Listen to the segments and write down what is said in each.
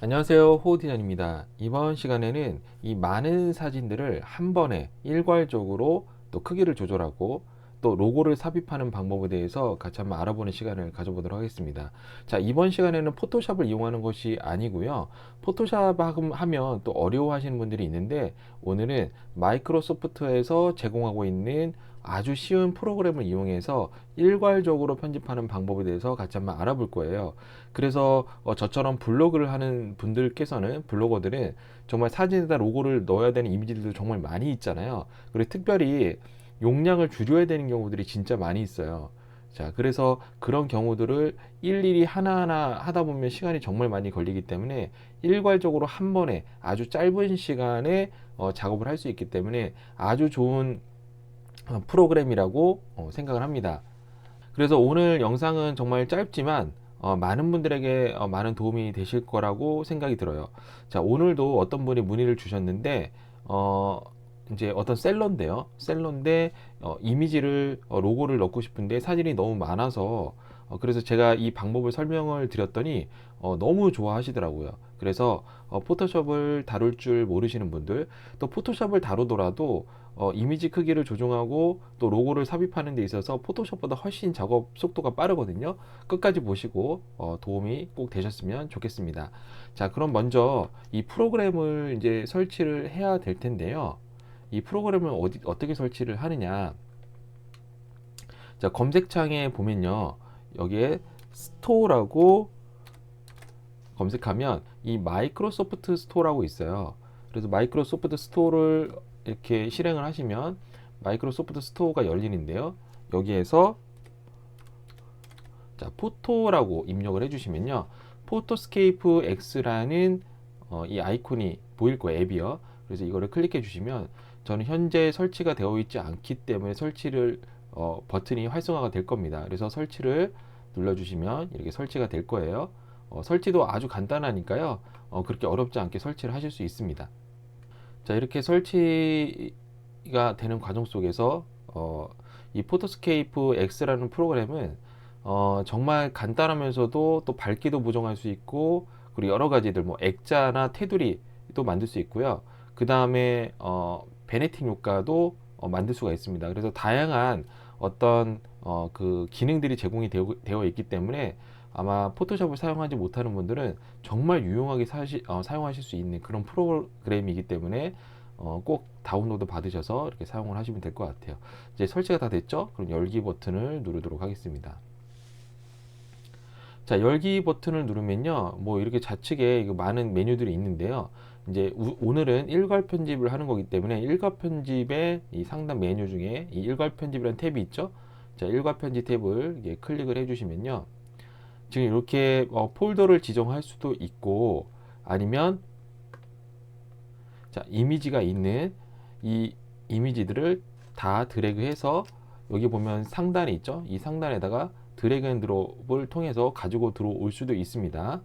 안녕하세요. 호디전입니다. 이번 시간에는 이 많은 사진들을 한 번에 일괄적으로 또 크기를 조절하고 또 로고를 삽입하는 방법에 대해서 같이 한번 알아보는 시간을 가져보도록 하겠습니다. 자 이번 시간에는 포토샵을 이용하는 것이 아니고요. 포토샵 하면 또 어려워하시는 분들이 있는데 오늘은 마이크로소프트에서 제공하고 있는 아주 쉬운 프로그램을 이용해서 일괄적으로 편집하는 방법에 대해서 같이 한번 알아볼 거예요. 그래서 어, 저처럼 블로그를 하는 분들께서는 블로거들은 정말 사진에다 로고를 넣어야 되는 이미지들도 정말 많이 있잖아요. 그리고 특별히 용량을 줄여야 되는 경우들이 진짜 많이 있어요. 자, 그래서 그런 경우들을 일일이 하나하나 하다 보면 시간이 정말 많이 걸리기 때문에 일괄적으로 한 번에 아주 짧은 시간에 어, 작업을 할 수 있기 때문에 아주 좋은 어, 프로그램이라고 어, 생각을 합니다. 그래서 오늘 영상은 정말 짧지만 어, 많은 분들에게 어, 많은 도움이 되실 거라고 생각이 들어요. 자, 오늘도 어떤 분이 문의를 주셨는데, 어, 이제 어떤 셀러인데요. 셀러인데, 어, 이미지를, 어, 로고를 넣고 싶은데 사진이 너무 많아서, 어, 그래서 제가 이 방법을 설명을 드렸더니, 어, 너무 좋아하시더라고요. 그래서, 어, 포토샵을 다룰 줄 모르시는 분들, 또 포토샵을 다루더라도, 어, 이미지 크기를 조정하고 또 로고를 삽입하는 데 있어서 포토샵보다 훨씬 작업 속도가 빠르거든요. 끝까지 보시고 어, 도움이 꼭 되셨으면 좋겠습니다. 자, 그럼 먼저 이 프로그램을 이제 설치를 해야 될 텐데요. 이 프로그램을 어디, 어떻게 설치를 하느냐. 자, 검색창에 보면요. 여기에 스토어라고 검색하면 이 마이크로소프트 스토어라고 있어요. 그래서 마이크로소프트 스토어를 이렇게 실행을 하시면 마이크로소프트 스토어가 열리는데요. 여기에서 자, 포토라고 입력을 해주시면요. 포토스케이프 X라는 어, 이 아이콘이 보일 거예요. 앱이요. 그래서 이거를 클릭해 주시면 저는 현재 설치가 되어 있지 않기 때문에 설치를 어, 버튼이 활성화가 될 겁니다. 그래서 설치를 눌러주시면 이렇게 설치가 될 거예요. 어, 설치도 아주 간단하니까요. 어, 그렇게 어렵지 않게 설치를 하실 수 있습니다. 자, 이렇게 설치가 되는 과정 속에서 어, 이 포토스케이프 X라는 프로그램은 어, 정말 간단하면서도 또 밝기도 보정할 수 있고 그리고 여러 가지들 뭐 액자나 테두리 도 만들 수 있고요. 그 다음에 어, 베네팅 효과도 어, 만들 수가 있습니다. 그래서 다양한 어떤 어, 그 기능들이 제공이 되어, 되어 있기 때문에 아마 포토샵을 사용하지 못하는 분들은 정말 유용하게 사시, 어, 사용하실 수 있는 그런 프로그램이기 때문에 어, 꼭 다운로드 받으셔서 이렇게 사용을 하시면 될 것 같아요. 이제 설치가 다 됐죠? 그럼 열기 버튼을 누르도록 하겠습니다. 자, 열기 버튼을 누르면요. 뭐 이렇게 좌측에 많은 메뉴들이 있는데요. 이제 우, 오늘은 일괄 편집을 하는 거기 때문에 일괄 편집의 이 상단 메뉴 중에 이 일괄 편집이라는 탭이 있죠. 자, 일괄 편집 탭을 클릭을 해주시면요. 지금 이렇게 어, 폴더를 지정할 수도 있고 아니면 자 이미지가 있는 이 이미지들을 다 드래그해서 여기 보면 상단에 있죠 이 상단에다가 드래그 앤 드롭을 통해서 가지고 들어올 수도 있습니다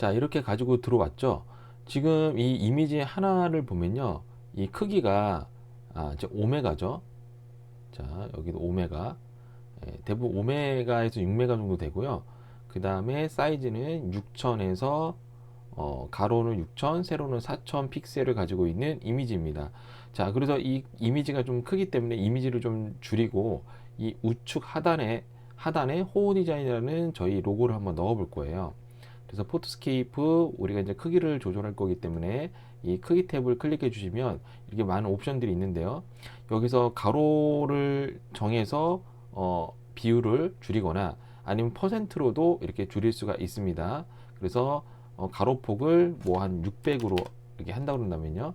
자 이렇게 가지고 들어왔죠 지금 이 이미지 하나를 보면요 이 크기가 아, 이제 오메가죠 자, 여기도 오메가. 예, 대부분 오메가에서 6메가 정도 되고요. 그 다음에 사이즈는 6000에서 어, 가로는 6000, 세로는 4000 픽셀을 가지고 있는 이미지입니다. 자, 그래서 이 이미지가 좀 크기 때문에 이미지를 좀 줄이고 이 우측 하단에 하단에 호우 디자인이라는 저희 로고를 한번 넣어 볼 거예요. 그래서 포토스케이프 우리가 이제 크기를 조절할 거기 때문에 이 크기 탭을 클릭해 주시면 이렇게 많은 옵션들이 있는데요. 여기서 가로를 정해서 어, 비율을 줄이거나 아니면 퍼센트로도 이렇게 줄일 수가 있습니다. 그래서 어, 가로폭을 뭐 한 600으로 이렇게 한다 그런다면요.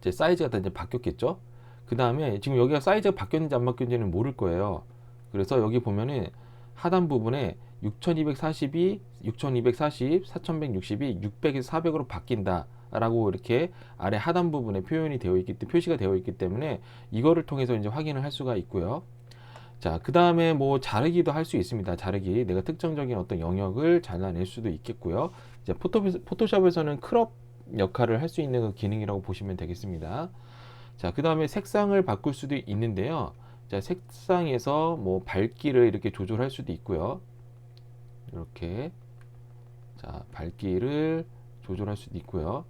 이제 사이즈가 다 이제 바뀌었겠죠. 그 다음에 지금 여기가 사이즈가 바뀌었는지 안 바뀌었는지는 모를 거예요. 그래서 여기 보면은 하단 부분에 6242, 6240, 4160이 600에서 400으로 바뀐다. 라고 이렇게 아래 하단 부분에 표현이 되어 있기 때문에 표시가 되어 있기 때문에 이거를 통해서 이제 확인을 할 수가 있고요. 자, 그 다음에 뭐 자르기도 할 수 있습니다. 자르기. 내가 특정적인 어떤 영역을 잘라낼 수도 있겠고요. 이제 포토, 포토샵에서는 크롭 역할을 할 수 있는 그 기능이라고 보시면 되겠습니다. 자, 그 다음에 색상을 바꿀 수도 있는데요. 자, 색상에서 뭐 밝기를 이렇게 조절할 수도 있고요. 이렇게 자, 밝기를 조절할 수도 있고요.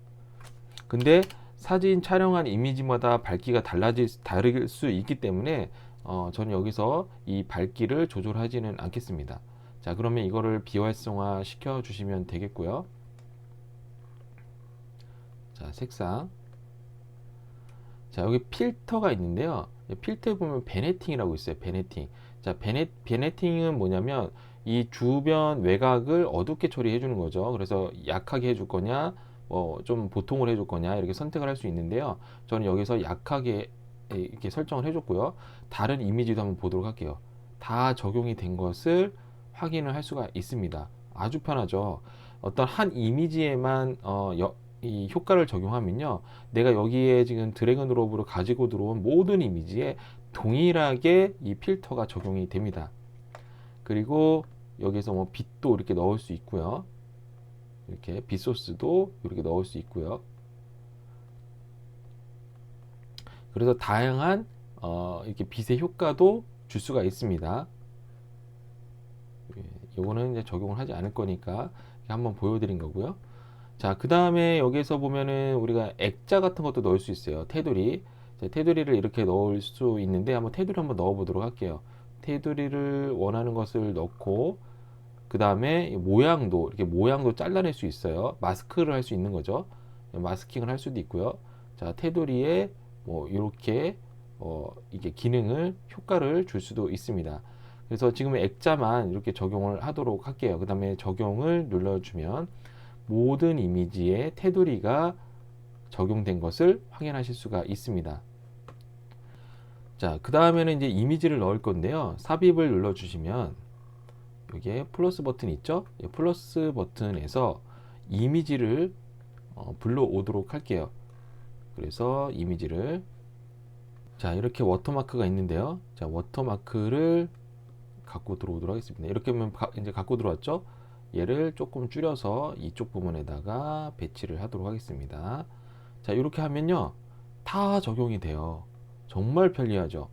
근데 사진 촬영한 이미지마다 밝기가 달라질 다를 수 있기 때문에 어, 저는 여기서 이 밝기를 조절하지는 않겠습니다. 자, 그러면 이거를 비활성화 시켜 주시면 되겠고요. 자, 색상. 자, 여기 필터가 있는데요. 필터에 보면 베네팅이라고 있어요. 베네팅. 자, 베네, 베네팅은 뭐냐면 이 주변 외곽을 어둡게 처리해 주는 거죠. 그래서 약하게 해줄 거냐, 뭐 좀 보통을 해줄 거냐 이렇게 선택을 할 수 있는데요. 저는 여기서 약하게 이렇게 설정을 해줬고요. 다른 이미지도 한번 보도록 할게요. 다 적용이 된 것을 확인을 할 수가 있습니다. 아주 편하죠. 어떤 한 이미지에만 어, 여, 이 효과를 적용하면요. 내가 여기에 지금 드래곤 드롭으로 가지고 들어온 모든 이미지에 동일하게 이 필터가 적용이 됩니다. 그리고 여기서 뭐 빛도 이렇게 넣을 수 있고요. 이렇게 빛 소스도 이렇게 넣을 수 있고요. 그래서 다양한 어, 이렇게 빛의 효과도 줄 수가 있습니다. 예, 요거는 이제 적용을 하지 않을 거니까 한번 보여드린 거고요. 자, 그 다음에 여기서 보면은 우리가 액자 같은 것도 넣을 수 있어요. 테두리. 자, 테두리를 이렇게 넣을 수 있는데 한번 테두리 한번 넣어 보도록 할게요. 테두리를 원하는 것을 넣고 그 다음에 모양도 이렇게 모양도 잘라낼 수 있어요. 마스크를 할 수 있는 거죠. 마스킹을 할 수도 있고요. 자, 테두리에 뭐 이렇게 어, 이게 기능을 효과를 줄 수도 있습니다. 그래서 지금 액자만 이렇게 적용을 하도록 할게요. 그 다음에 적용을 눌러주면 모든 이미지에 테두리가 적용된 것을 확인하실 수가 있습니다. 자, 그 다음에는 이제 이미지를 넣을 건데요. 삽입을 눌러주시면 여기에 플러스 버튼 있죠? 플러스 버튼에서 이미지를 어, 불러오도록 할게요. 그래서 이미지를 자 이렇게 워터마크가 있는데요. 자 워터마크를 갖고 들어오도록 하겠습니다. 이렇게 하면 가, 이제 갖고 들어왔죠? 얘를 조금 줄여서 이쪽 부분에다가 배치를 하도록 하겠습니다. 자, 이렇게 하면요. 다 적용이 돼요. 정말 편리하죠.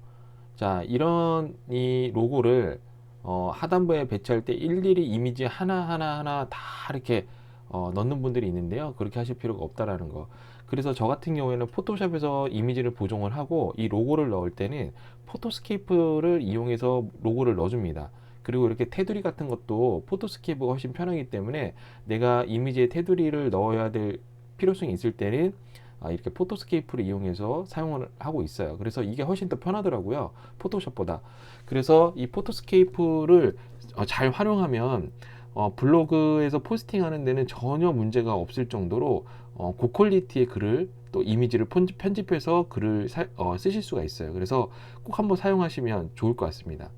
자, 이런 이 로고를 어, 하단부에 배치할 때 일일이 이미지 하나하나 하나 다 이렇게 어, 넣는 분들이 있는데요. 그렇게 하실 필요가 없다라는 거. 그래서 저 같은 경우에는 포토샵에서 이미지를 보정을 하고 이 로고를 넣을 때는 포토스케이프를 이용해서 로고를 넣어줍니다. 그리고 이렇게 테두리 같은 것도 포토스케이프가 훨씬 편하기 때문에 내가 이미지에 테두리를 넣어야 될 필요성이 있을 때는 아, 이렇게 포토스케이프를 이용해서 사용을 하고 있어요. 그래서 이게 훨씬 더 편하더라고요. 포토샵보다. 그래서 이 포토스케이프를 어, 잘 활용하면 어, 블로그에서 포스팅하는 데는 전혀 문제가 없을 정도로 어, 고퀄리티의 글을 또 이미지를 편집, 해서 글을 사, 어, 쓰실 수가 있어요. 그래서 꼭 한번 사용하시면 좋을 것 같습니다.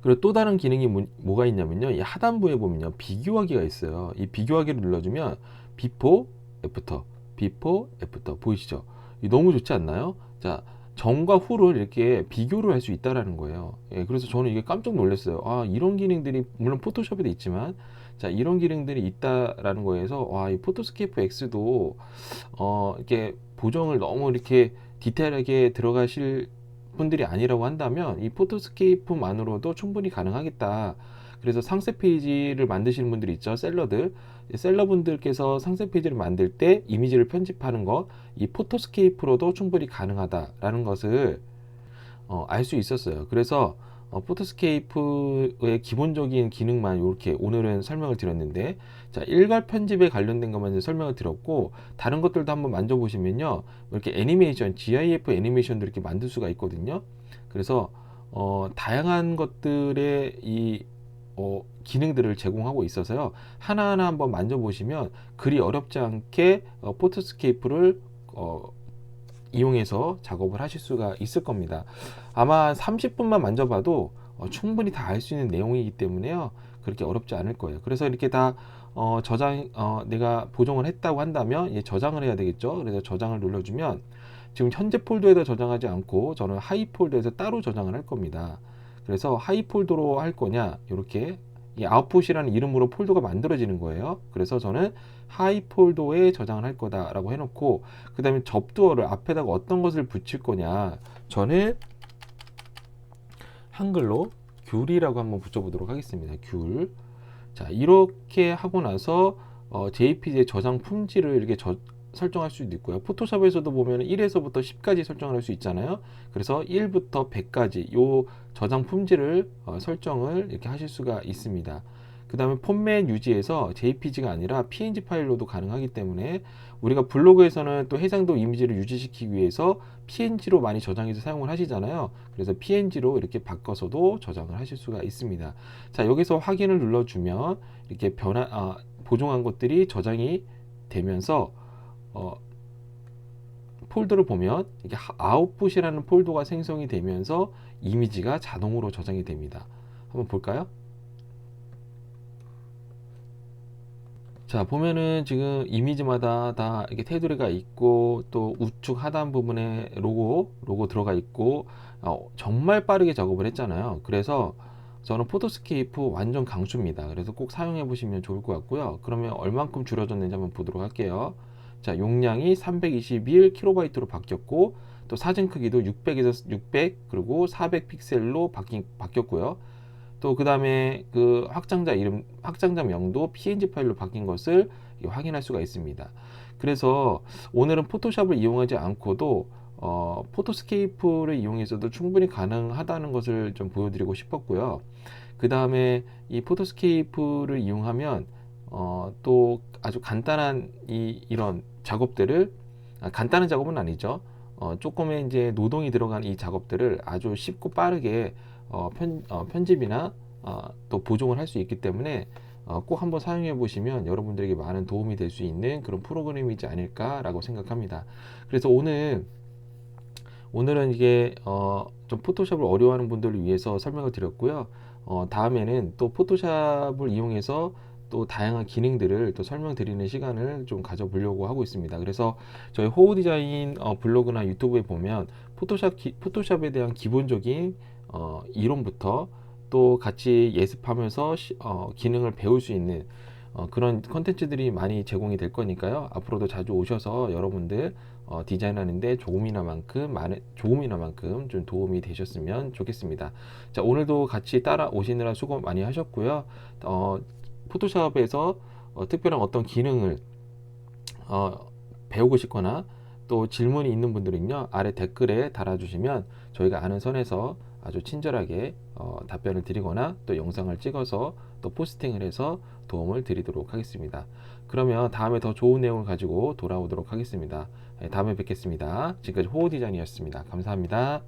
그리고 또 다른 기능이 뭐, 가 있냐면요. 이 하단부에 보면요. 비교하기가 있어요. 이 비교하기를 눌러주면 비포, 애프터, 비포, 애프터 보이시죠? 너무 좋지 않나요? 자, 전과 후를 이렇게 비교를 할 수 있다라는 거예요. 예, 그래서 저는 이게 깜짝 놀랐어요. 아, 이런 기능들이 물론 포토샵에도 있지만 자, 이런 기능들이 있다라는 거에서 와, 이 포토스케이프 X도 어, 이렇게 보정을 너무 이렇게 디테일하게 들어가실 분들이 아니라고 한다면 이 포토스케이프만으로도 충분히 가능하겠다. 그래서 상세 페이지를 만드시는 분들이 있죠. 셀러들. 셀러분들께서 상세 페이지를 만들 때 이미지를 편집하는 것, 이 포토스케이프로도 충분히 가능하다라는 것을 어, 알 수 있었어요. 그래서 어, 포토스케이프의 기본적인 기능만 이렇게 오늘은 설명을 드렸는데 자 일괄 편집에 관련된 것만 설명을 드렸고 다른 것들도 한번 만져보시면요 이렇게 애니메이션 GIF 애니메이션도 이렇게 만들 수가 있거든요 그래서 어, 다양한 것들의 이 어, 기능들을 제공하고 있어서요 하나하나 한번 만져보시면 그리 어렵지 않게 어, 포토스케이프를 어, 이용해서 작업을 하실 수가 있을 겁니다. 아마 30분만 만져봐도 어, 충분히 다 알 수 있는 내용이기 때문에요. 그렇게 어렵지 않을 거예요. 그래서 이렇게 다 어, 저장, 어, 내가 보정을 했다고 한다면 예, 저장을 해야 되겠죠. 그래서 저장을 눌러주면 지금 현재 폴더에다 저장하지 않고 저는 하이 폴더에서 따로 저장을 할 겁니다. 그래서 하이 폴더로 할 거냐 이렇게 이 아웃풋이라는 이름으로 폴더가 만들어지는 거예요. 그래서 저는 하이 폴더에 저장을 할 거다라고 해놓고 그 다음에 접두어를 앞에다가 어떤 것을 붙일 거냐 저는 한글로 귤이라고 한번 붙여보도록 하겠습니다. 귤. 자, 이렇게 하고 나서 어, JPG의 저장 품질을 이렇게 저- 설정할 수도 있고요. 포토샵에서도 보면 1에서부터 10까지 설정을 할 수 있잖아요. 그래서 1부터 100까지 요 저장 품질을 어, 설정을 이렇게 하실 수가 있습니다. 그 다음에 폼맷 유지에서 JPG가 아니라 PNG 파일로도 가능하기 때문에 우리가 블로그에서는 또 해상도 이미지를 유지시키기 위해서 PNG로 많이 저장해서 사용을 하시잖아요. 그래서 PNG로 이렇게 바꿔서도 저장을 하실 수가 있습니다. 자, 여기서 확인을 눌러주면 이렇게 변화, 아, 보정한 것들이 저장이 되면서 어, 폴더를 보면 이게 하- 아웃풋이라는 폴더가 생성이 되면서 이미지가 자동으로 저장이 됩니다. 한번 볼까요? 자, 보면은 지금 이미지마다 다 이렇게 테두리가 있고 또 우측 하단 부분에 로고, 로고 들어가 있고 어, 정말 빠르게 작업을 했잖아요. 그래서 저는 포토스케이프 완전 강추입니다. 그래서 꼭 사용해 보시면 좋을 것 같고요. 그러면 얼만큼 줄여졌는지 한번 보도록 할게요. 자, 용량이 321kB로 바뀌었고 또 사진 크기도 600에서 600 그리고 400 픽셀로 바뀐, 바뀌었고요. 또 그 다음에 그 확장자 이름, 확장자 명도 PNG 파일로 바뀐 것을 확인할 수가 있습니다. 그래서 오늘은 포토샵을 이용하지 않고도 어, 포토스케이프를 이용해서도 충분히 가능하다는 것을 좀 보여드리고 싶었고요. 그 다음에 이 포토스케이프를 이용하면 어, 또 아주 간단한 이, 이런 작업들을 아, 간단한 작업은 아니죠. 어, 조금의 이제 노동이 들어간 이 작업들을 아주 쉽고 빠르게 어, 편, 어, 편집이나 어, 또 보정을 할 수 있기 때문에 어, 꼭 한번 사용해 보시면 여러분들에게 많은 도움이 될 수 있는 그런 프로그램이지 않을까라고 생각합니다. 그래서 오늘 오늘은 이게 어, 좀 포토샵을 어려워하는 분들을 위해서 설명을 드렸고요. 어, 다음에는 또 포토샵을 이용해서 또 다양한 기능들을 또 설명드리는 시간을 좀 가져보려고 하고 있습니다. 그래서 저희 호우 디자인 어, 블로그나 유튜브에 보면 포토샵 기, 포토샵에 대한 기본적인 어, 이론부터 또 같이 예습하면서 시, 어, 기능을 배울 수 있는 어, 그런 컨텐츠들이 많이 제공이 될 거니까요. 앞으로도 자주 오셔서 여러분들 어, 디자인하는데 조금이나만큼 많은 조금이나만큼 좀 도움이 되셨으면 좋겠습니다. 자 오늘도 같이 따라 오시느라 수고 많이 하셨고요. 어, 포토샵에서 어, 특별한 어떤 기능을 어, 배우고 싶거나 또 질문이 있는 분들은요 아래 댓글에 달아주시면 저희가 아는 선에서 아주 친절하게 어, 답변을 드리거나 또 영상을 찍어서 또 포스팅을 해서 도움을 드리도록 하겠습니다. 그러면 다음에 더 좋은 내용을 가지고 돌아오도록 하겠습니다. 네, 다음에 뵙겠습니다. 지금까지 호우 디자인이었습니다. 감사합니다.